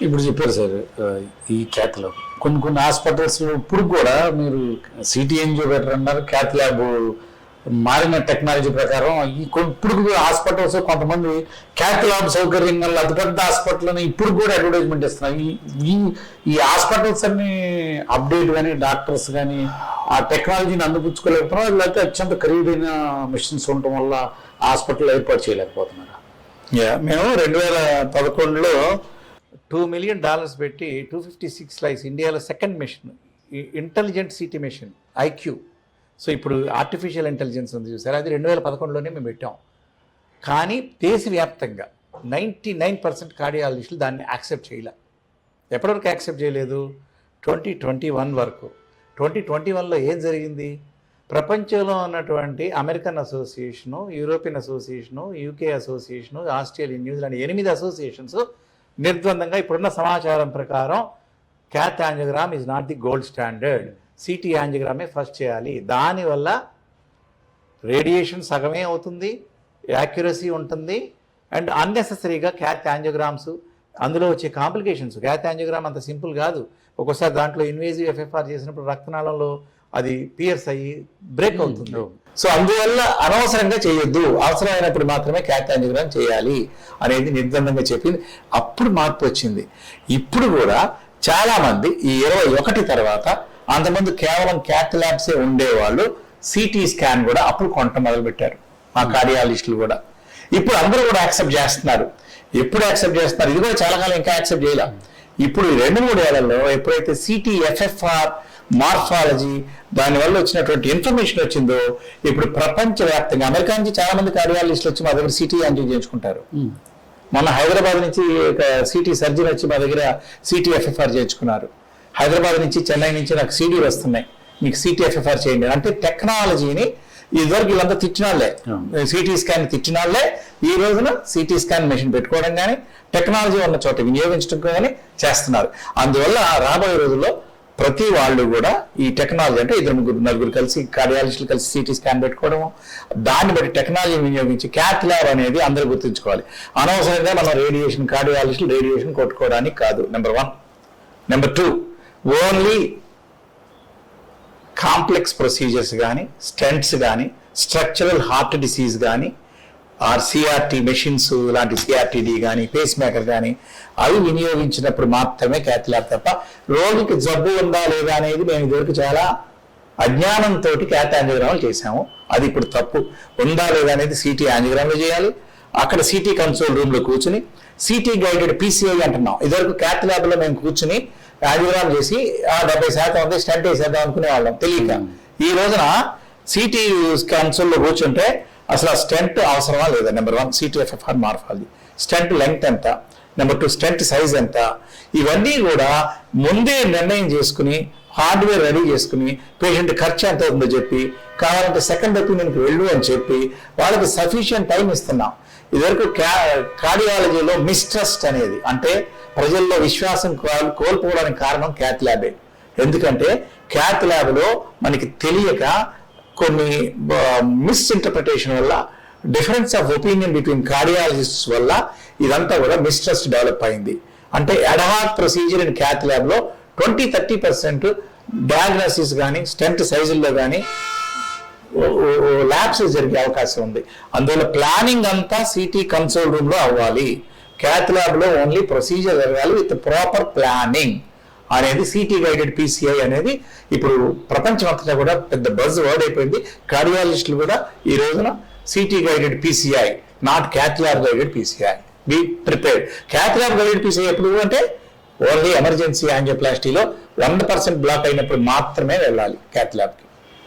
ఇప్పుడు చెప్పారు సార్ ఈ క్యాత్లో కొన్ని కొన్ని హాస్పిటల్స్ ఇప్పుడు కూడా మీరు సిటీ ఎన్జిఓ బెటర్ అన్నారు క్యాత్ ల్యాబ్ మారిన టెక్నాలజీ ప్రకారం ఈ ఇప్పుడు హాస్పిటల్స్ కొంతమంది క్యాత్ ల్యాబ్ సౌకర్యం వల్ల అతి పెద్ద హాస్పిటల్ అని ఇప్పుడు కూడా అడ్వర్టైజ్మెంట్ ఇస్తున్నారు. ఈ ఈ- హాస్పిటల్స్ అన్ని అప్డేట్ కానీ డాక్టర్స్ కానీ ఆ టెక్నాలజీని అందిపుచ్చుకోలేకపోతున్నారు? లేకపోతే అత్యంత ఖరీదైన మిషన్స్ ఉండటం వల్ల హాస్పిటల్ ఏర్పాటు చేయలేకపోతున్నారు? మేము రెండు వేల పదకొండులో టూ మిలియన్ డాలర్స్ పెట్టి టూ ఫిఫ్టీ సిక్స్ లైస్ ఇండియాలో second machine intelligent CT machine IQ. So ఇప్పుడు ఆర్టిఫిషియల్ ఇంటెలిజెన్స్ ఉంది చూసారు? అది రెండు వేల పదకొండులోనే మేము పెట్టాం. కానీ దేశవ్యాప్తంగా నైంటీ నైన్ పర్సెంట్ కార్డియాలజిస్టులు దాన్ని యాక్సెప్ట్ చేయలే. ఎప్పటివరకు యాక్సెప్ట్ చేయలేదు? ట్వంటీ ట్వంటీ వన్ వరకు. ట్వంటీ ట్వంటీ వన్లో ఏం జరిగింది? ప్రపంచంలో ఉన్నటువంటి American association European association UK association Australian New Zealand ఎనిమిది అసోసియేషన్స్ నిర్ద్వందంగా ఇప్పుడున్న సమాచారం ప్రకారం cath angiogram is not the gold standard CT యాంజియోగ్రామే first చేయాలి. దానివల్ల రేడియేషన్ సగమే అవుతుంది యాక్యురసీ ఉంటుంది అండ్ అన్నెసెసరీగా క్యాత్ యాంజియోగ్రామ్స్ అందులో వచ్చే కాంప్లికేషన్స్ క్యాత్ యాంజియోగ్రామ్ అంత సింపుల్ కాదు. ఒక్కోసారి దాంట్లో ఇన్వేజివ్ ఎఫ్ఎఫ్ఆర్ చేసినప్పుడు రక్తనాళంలో అది పియర్స్ అయ్యి బ్రేక్ అవుతుంది. సో అందువల్ల అనవసరంగా చేయొద్దు. అవసరమైనప్పుడు మాత్రమే క్యాత్ యాంజియోగ్రామ్ చేయాలి అనేది నిర్బంధంగా చెప్పింది. అప్పుడు మార్పు వచ్చింది. ఇప్పుడు కూడా చాలా మంది ఈ ఇరవై ఒకటి తర్వాత అంతమంది కేవలం క్యాత్ ల్యాబ్సే ఉండేవాళ్ళు సిటీ స్కాన్ కూడా అప్పుడు కొంట మొదలు పెట్టారు మా కార్డియాలజిస్టులు కూడా. ఇప్పుడు అందరూ కూడా యాక్సెప్ట్ చేస్తున్నారు. ఎప్పుడు యాక్సెప్ట్ చేస్తున్నారు? ఇది కూడా చాలా కాలం ఇంకా యాక్సెప్ట్ చేయలేం. ఇప్పుడు ఈ రెండు మూడు ఏళ్ళలో ఎప్పుడైతే సిటీ ఎఫ్ఎఫ్ఆర్ మార్ఫాలజీ దానివల్ల వచ్చినటువంటి ఇన్ఫర్మేషన్ వచ్చిందో ఇప్పుడు ప్రపంచవ్యాప్తంగా అమెరికా నుంచి చాలా మంది కార్డియాలజిస్టులు వచ్చి మా దగ్గర సిటీ యాంజియో చేయించుకుంటారు. మొన్న హైదరాబాద్ నుంచి సిటీ సర్జన్ వచ్చి మా దగ్గర సిటీ ఎఫ్ఎఫ్ఆర్ చేయించుకున్నారు. హైదరాబాద్ నుంచి చెన్నై నుంచి నాకు సిడీ వస్తున్నాయి. మీకు సిటీ ఎఫ్ఎఫ్ఆర్ చేయండి. అంటే టెక్నాలజీని ఇదివరకు వీళ్ళంతా తిట్టినాళ్ళే సిటీ స్కాన్ తిట్టినాళ్ళే ఈ రోజున సిటీ స్కాన్ మెషిన్ పెట్టుకోవడం కానీ టెక్నాలజీ ఉన్న చోట వినియోగించడం కానీ చేస్తున్నారు. అందువల్ల రాబోయే రోజుల్లో ప్రతి వాళ్ళు కూడా ఈ టెక్నాలజీ అంటే ఇద్దరు ముగ్గురు నలుగురు కలిసి కార్డియాలజిస్టులు కలిసి సిటీ స్కాన్ పెట్టుకోవడం దాన్ని బట్టి టెక్నాలజీ వినియోగించి క్యాత్ ల్యాబ్ అనేది అందరూ గుర్తుంచుకోవాలి. అనవసరంగా మనం రేడియేషన్ కార్డియాలజిస్టులు రేడియేషన్ కొట్టుకోవడానికి కాదు. Number one number two only complex procedures కానీ స్టెంట్స్ కానీ స్ట్రక్చరల్ హార్ట్ డిసీజ్ కానీ ఆర్ సిఆర్టీ మెషిన్స్ లాంటి సిఆర్టీడీ కానీ పేస్ మేకర్ కానీ అవి వినియోగించినప్పుడు మాత్రమే క్యాథలాబ్ తప్ప రోగికి జబ్బు ఉందా లేదా అనేది మేము ఇదివరకు చాలా అజ్ఞానంతో క్యాత్ యాంజియోగ్రాములు చేశాము. అది ఇప్పుడు తప్పు. ఉందా లేదా అనేది సిటీ యాంజియోగ్రామ్లో చేయాలి. అక్కడ సిటీ కన్సోల్ రూమ్లో కూర్చుని సిటీ గైడెడ్ పీసీఐ అంటున్నాం. ఇదివరకు క్యాత్ ల్యాబ్లో మేము కూర్చుని యాంజియోగ్రామ్ చేసి ఆ డెబ్బై శాతం ఉంది స్టంట్ వేసేద్దాం అనుకునే వాళ్ళం. తెలియక. ఈ రోజున సిటీ కన్సోల్లో కూర్చుంటే అసలు ఆ స్టెంట్ అవసరమా లేదా? Number one CT FFR morphology stent length ఎంత? నెంబర్ టూ స్టెంట్ సైజ్ ఎంత? ఇవన్నీ కూడా ముందే నిర్ణయం చేసుకుని హార్డ్వేర్ రెడీ చేసుకుని పేషెంట్ ఖర్చు ఎంత అవుతుందో చెప్పి కావాలంటే సెకండ్ ఒపీనియన్కి వెళ్ళు అని చెప్పి వాళ్ళకి సఫిషియంట్ టైం ఇస్తున్నాం. ఇదివరకు కార్డియాలజీలో మిస్ట్రస్ట్ అనేది అంటే ప్రజల్లో విశ్వాసం కోల్పోవడానికి కారణం క్యాత్ ల్యాబే. ఎందుకంటే క్యాత్ ల్యాబ్లో మనకి తెలియక కొన్ని మిస్ఇంటర్ప్రిటేషన్ వల్ల difference of opinion between cardiologist వల్ల ఇదంతా కూడా మిస్ట్రస్ట్ డెవలప్ అయింది. అంటే ad hoc procedure in cath ల్యాబ్లో ట్వంటీ థర్టీ పర్సెంట్ డయాగ్నోసిస్ కానీ స్టెంట్ సైజుల్లో కానీ ల్యాబ్స్ జరిగే అవకాశం ఉంది. అందువల్ల ప్లానింగ్ అంతా సిటీ కన్సోల్ రూమ్లో అవ్వాలి. క్యాత్ ల్యాబ్లో ఓన్లీ ప్రొసీజర్ జరగాలి విత్ ప్రాపర్ ప్లానింగ్ అనేది సిటీ గైడెడ్ పీసీఐ అనేది ఇప్పుడు ప్రపంచం అంతటా కూడా పెద్ద బజ్ వర్డ్ అయిపోయింది. కార్డియాలజిస్టులు కూడా ఈ రోజున CT guided PCI not cath lab guided PCI. Be prepared cath lab guided PCI ఎప్పుడు అంటే ఓన్లీ ఎమర్జెన్సీ యాంజియోప్లాస్టీలో వంద పర్సెంట్ బ్లాక్ అయినప్పుడు మాత్రమే వెళ్ళాలి క్యాత్ ల్యాబ్కి.